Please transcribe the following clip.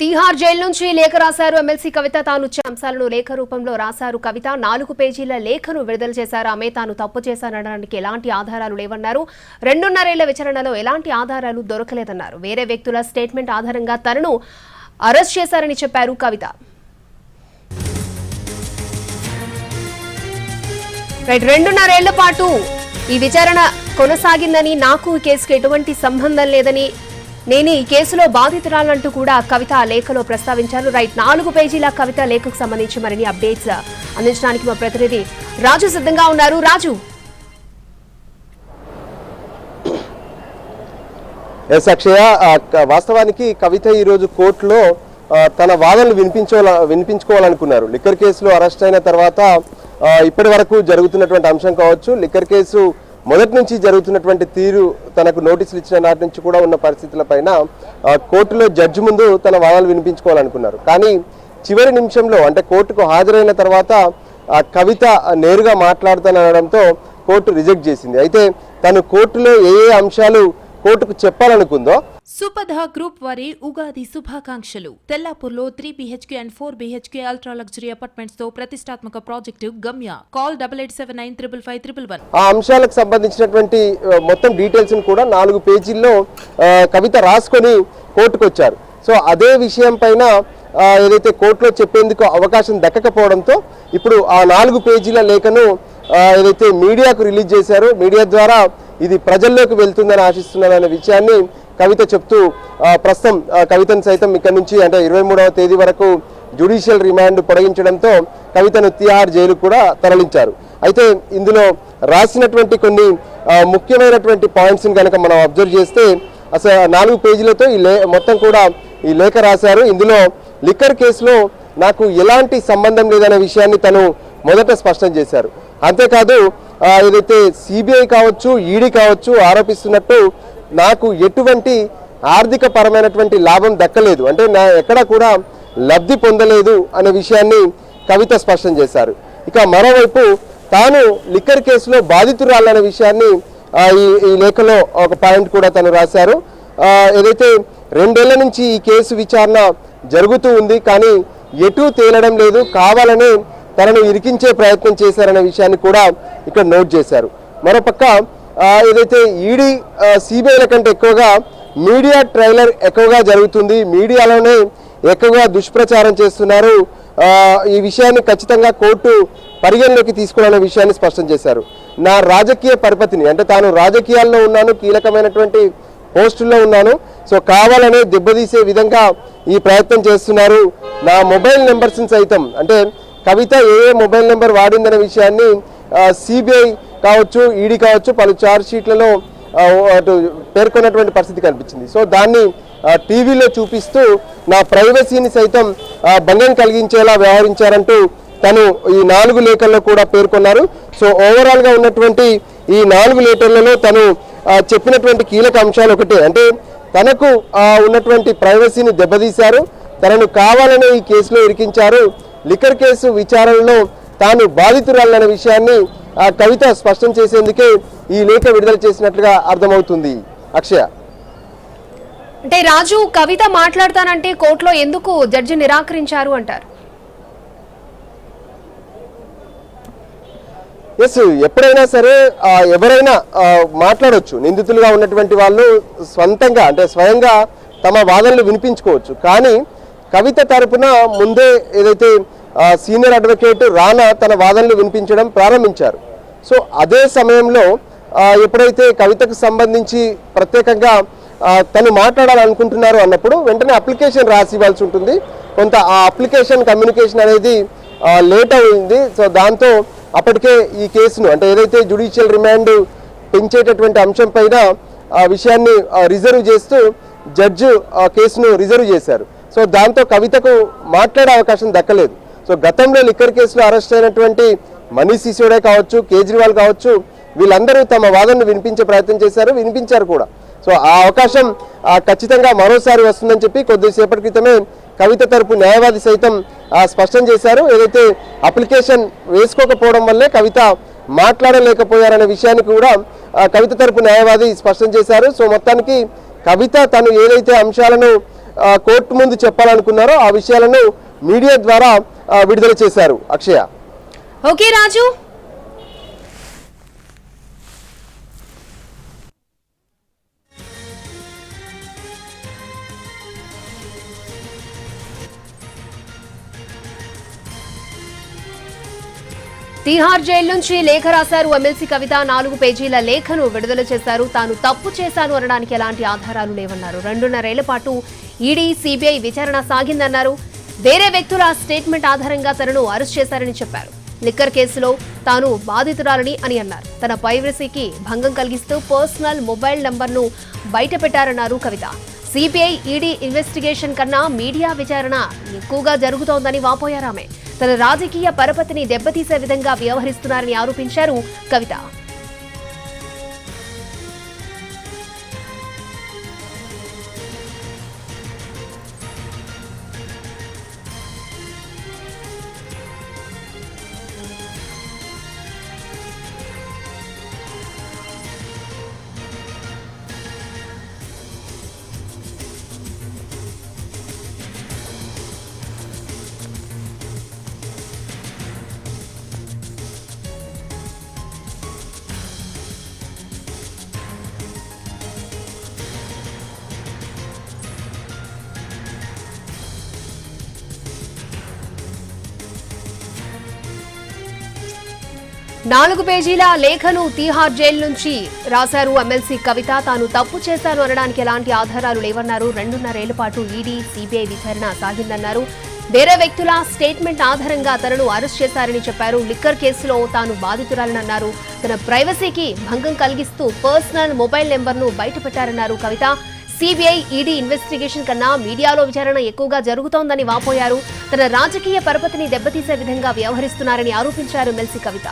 Tihar jail నుంచి లేఖ రాశారు. ఎమ్మెల్సీ కవిత తాను ఇచ్చే అంశాలను లేఖ రూపంలో రాశారు. కవిత నాలుగు పేజీల లేఖను విడుదల చేశారు. ఆమె తాను తప్పు చేశానడానికి ఎలాంటి ఆధారాలు లేవన్నారు. రెండున్నరేళ్ళ విచారణలో ఎలాంటి ఆధారాలు దొరకలేదన్నారు. వేరే వ్యక్తుల స్టేట్మెంట్ ఆధారంగా తనను అరెస్ట్ చేశారని చెప్పారు కవిత. రైట్ రెండున్నరేళ్ళ పాటు ఈ విచారణ కొనసాగిందని నాకు కేసుకు ఎటువంటి సంబంధం లేదని నేను ఈ కేసులో బాధితురాలంటూ కూడా కవిత లేఖలో ప్రస్తావించారు. రైట్ నాలుగు పేజీల కవిత లేఖకు సంబంధించి మరిన్ని అప్డేట్స్ అందించడానికి మా ప్రతినిధి రాజు సిద్ధంగా ఉన్నారు. రాజు. ఎస్ అక్షయ వాస్తవానికి కవిత ఈరోజు కోర్టులో తన వాదనలు వినిపించాల వినిపించుకోవాలనుకున్నారు. లిక్కర్ కేసులో అరెస్ట్ అయిన తర్వాత ఇప్పటి వరకు జరుగుతున్నటువంటి అంశం కావచ్చు లిక్కర్ కేసు మొదటి నుంచి జరుగుతున్నటువంటి తీరు తనకు నోటీసులు ఇచ్చిన నాటి నుంచి కూడా ఉన్న పరిస్థితులపైన పైన కోర్టులో జడ్జి ముందు తన వాదనలు వినిపించుకోవాలనుకున్నారు. కానీ చివరి నిమిషంలో అంటే కోర్టుకు హాజరైన తర్వాత ఆ, కవిత నేరుగా మాట్లాడుతానడంతో కోర్టు రిజెక్ట్ చేసింది. అయితే తను కోర్టులో ఏ ఏ అంశాలు కోర్టుకు చెప్పాలనుకుందో సుపధ గ్రూప్ వారి ఉగాది శుభాకాంక్షలు. తెల్లాపూర్లో three BHK and four BHK ultra luxury అపార్ట్మెంట్స్తో ప్రతిష్టాత్మక project Gamya. Call double eight seven nine triple five triple one. ఆ అంశాలకు సంబంధించినటువంటి మొత్తం డీటెయిల్స్ కూడా నాలుగు పేజీల్లో కవిత రాసుకొని కోర్టుకొచ్చారు. సో అదే విషయం పైన ఏదైతే కోర్టులో చెప్పేందుకు అవకాశం దక్కకపోవడంతో ఇప్పుడు ఆ నాలుగు పేజీల లేఖను ఏదైతే మీడియాకు రిలీజ్ చేశారో మీడియా ద్వారా ఇది ప్రజల్లోకి వెళ్తుందని ఆశిస్తున్నారనే విషయాన్ని కవిత చెప్తూ ప్రస్తుతం కవితను సైతం ఇక్కడ నుంచి అంటే ఇరవై మూడవ తేదీ వరకు జ్యుడిషియల్ రిమాండ్ పొడిగించడంతో కవితను తిహార్ జైలు కూడా తరలించారు. అయితే ఇందులో రాసినటువంటి కొన్ని ముఖ్యమైనటువంటి పాయింట్స్ని కనుక మనం అబ్జర్వ్ చేస్తే అసలు నాలుగు పేజీలతో ఈ లే మొత్తం కూడా ఈ లేఖ రాశారు. ఇందులో లిక్కర్ కేసులో నాకు ఎలాంటి సంబంధం లేదనే విషయాన్ని తను మొదట స్పష్టం చేశారు. అంతేకాదు ఏదైతే సిబిఐ కావచ్చు ఈడీ కావచ్చు ఆరోపిస్తున్నట్టు నాకు ఎటువంటి ఆర్థిక పరమైనటువంటి లాభం దక్కలేదు. అంటే నా ఎక్కడ కూడా లబ్ధి పొందలేదు అనే విషయాన్ని కవిత స్పష్టం చేశారు. ఇక మరోవైపు తాను లిక్కర్ కేసులో బాధితురాలనే విషయాన్ని ఈ ఈ లేఖలో ఒక పాయింట్ కూడా తను రాశారు. ఏదైతే రెండేళ్ళ నుంచి ఈ కేసు విచారణ జరుగుతూ ఉంది కానీ ఎటూ తేలడం లేదు కావాలని తనను ఇరికించే ప్రయత్నం చేశారనే విషయాన్ని కూడా ఇక్కడ నోట్ చేశారు. మరోపక్క ఏదైతే ఈడీ సిబిఐల కంటే ఎక్కువగా మీడియా ట్రైలర్ ఎక్కువగా జరుగుతుంది. మీడియాలోనే ఎక్కువగా దుష్ప్రచారం చేస్తున్నారు. ఈ విషయాన్ని ఖచ్చితంగా కోర్టు పరిగణలోకి తీసుకోవాలనే విషయాన్ని స్పష్టం చేశారు. నా రాజకీయ పరిపతిని అంటే తాను రాజకీయాల్లో ఉన్నాను కీలకమైనటువంటి పోస్టుల్లో ఉన్నాను. సో కావాలనే దెబ్బతీసే విధంగా ఈ ప్రయత్నం చేస్తున్నారు. నా మొబైల్ నెంబర్స్ని సైతం అంటే కవిత ఏ ఏ మొబైల్ నెంబర్ వాడిందనే విషయాన్ని సిబిఐ కావచ్చు ఈడీ కావచ్చు పలు చార్జ్ షీట్లలో అటు పేర్కొన్నటువంటి పరిస్థితి కనిపించింది. సో దాన్ని టీవీలో చూపిస్తూ నా ప్రైవసీని సైతం భంగం కలిగించేలా వ్యవహరించారంటూ తను ఈ నాలుగు లేఖల్లో కూడా పేర్కొన్నారు. సో ఓవరాల్గా ఉన్నటువంటి ఈ నాలుగు లేఖలలో తను చెప్పినటువంటి కీలక అంశాలు ఒకటే. అంటే తనకు ఉన్నటువంటి ప్రైవసీని దెబ్బతీశారు. తనను కావాలనే ఈ కేసులో ఇరికించారు. లిక్కర్ కేసు విచారణలో తాను బాధితురాలన్న విషయాన్ని కవిత స్పష్టం చేసేందుకే ఈ లేఖ విడుదల చేసినట్లుగా అర్థమవుతుంది. అక్షయ. అంటే రాజు కవిత మాట్లాడతానంటే కోర్టులో ఎందుకు జడ్జి నిరాకరించారు అంటారు? ఎస్ ఎప్పుడైనా సరే ఆ, ఎవరైనా ఆ, మాట్లాడొచ్చు. నిందితులుగా ఉన్నటువంటి వాళ్ళు స్వంతంగా అంటే స్వయంగా తమ వాదనలు వినిపించుకోవచ్చు. కానీ కవిత తరపున ముందే ఏదైతే ఆ, సీనియర్ అడ్వకేట్ రానా తన వాదనలు వినిపించడం ప్రారంభించారు. సో అదే సమయంలో ఎప్పుడైతే కవితకు సంబంధించి ప్రత్యేకంగా తను మాట్లాడాలనుకుంటున్నారు అన్నప్పుడు వెంటనే అప్లికేషన్ రాసి ఇవ్వాల్సి ఉంటుంది. కొంత ఆ అప్లికేషన్ కమ్యూనికేషన్ అనేది లేట్ అయింది. సో దాంతో అప్పటికే ఈ కేసును అంటే ఏదైతే జుడిషియల్ రిమాండ్ పెంచేటటువంటి అంశం పైన ఆ విషయాన్ని రిజర్వ్ చేస్తూ జడ్జి ఆ కేసును రిజర్వ్ చేశారు. సో దాంతో కవితకు మాట్లాడే అవకాశం దక్కలేదు. సో గతంలో లిక్కర్ కేసులో అరెస్ట్ అయినటువంటి మనీష్ సిసోడే కావచ్చు కేజ్రీవాల్ కావచ్చు వీళ్ళందరూ తమ వాదనను వినిపించే ప్రయత్నం చేశారు వినిపించారు కూడా. సో ఆ అవకాశం ఖచ్చితంగా మరోసారి వస్తుందని చెప్పి కొద్దిసేపటి క్రితమే కవిత తరపు న్యాయవాది సైతం స్పష్టం చేశారు. ఏదైతే అప్లికేషన్ వేసుకోకపోవడం వల్లే కవిత మాట్లాడలేకపోయారనే విషయాన్ని కూడా కవిత తరపు న్యాయవాది స్పష్టం చేశారు. సో మొత్తానికి కవిత తను ఏదైతే అంశాలను కోర్టు ముందు చెప్పాలనుకున్నారో ఆ విషయాలను మీడియా ద్వారా విడుదల చేశారు. అక్షయ. ఓకే రాజు. తీహార్ జైలు నుంచి లేఖ రాశారు. ఎమ్మెల్సీ కవిత నాలుగు పేజీల లేఖను విడుదల చేశారు. తాను తప్పు చేశాను అనడానికి ఎలాంటి ఆధారాలు లేవన్నారు. రెండున్నరేళ్ళ పాటు ఈడీ సిబిఐ విచారణ సాగిందన్నారు. వేరే వ్యక్తుల స్టేట్మెంట్ ఆధారంగా తనను అరెస్ట్ చేశారని చెప్పారు. లిక్కర్ కేసులో తాను బాధితురాలని అని అన్నారు. తన ప్రైవసీకి భంగం కలిగిస్తూ పర్సనల్ మొబైల్ నంబర్ను బయటపెట్టారన్నారు కవిత. సిబిఐ ఈడీ ఇన్వెస్టిగేషన్ కన్నా మీడియా విచారణ ఎక్కువగా జరుగుతోందని వాపోయారామె. తన రాజకీయ పరపతిని దెబ్బతీసే విధంగా వ్యవహరిస్తున్నారని ఆరోపించారు కవిత. నాలుగు పేజీల లేఖను తీహార్ జైలు నుంచి రాశారు ఎమ్మెల్సీ కవిత. తాను తప్పు చేశాను అనడానికి ఎలాంటి ఆధారాలు లేవన్నారు. రెండున్నరేళ్ళ పాటు ఈడీ సిబిఐ విచారణ సాగిందన్నారు. వేరే వ్యక్తుల స్టేట్మెంట్ ఆధారంగా తనను అరెస్ట్ చేశారని చెప్పారు. లిక్కర్ కేసులో తాను బాధితురాలని అన్నారు తన ప్రైవసీకి భంగం కలిగిస్తూ పర్సనల్ మొబైల్ నెంబర్ను బయటపెట్టారన్నారు కవిత. సిబిఐ ఈడీ ఇన్వెస్టిగేషన్ కన్నా మీడియాలో విచారణ ఎక్కువగా జరుగుతోందని వాపోయారు. తన రాజకీయ పరపతిని దెబ్బతీసే విధంగా వ్యవహరిస్తున్నారని ఆరోపించారు మెల్సీ కవిత.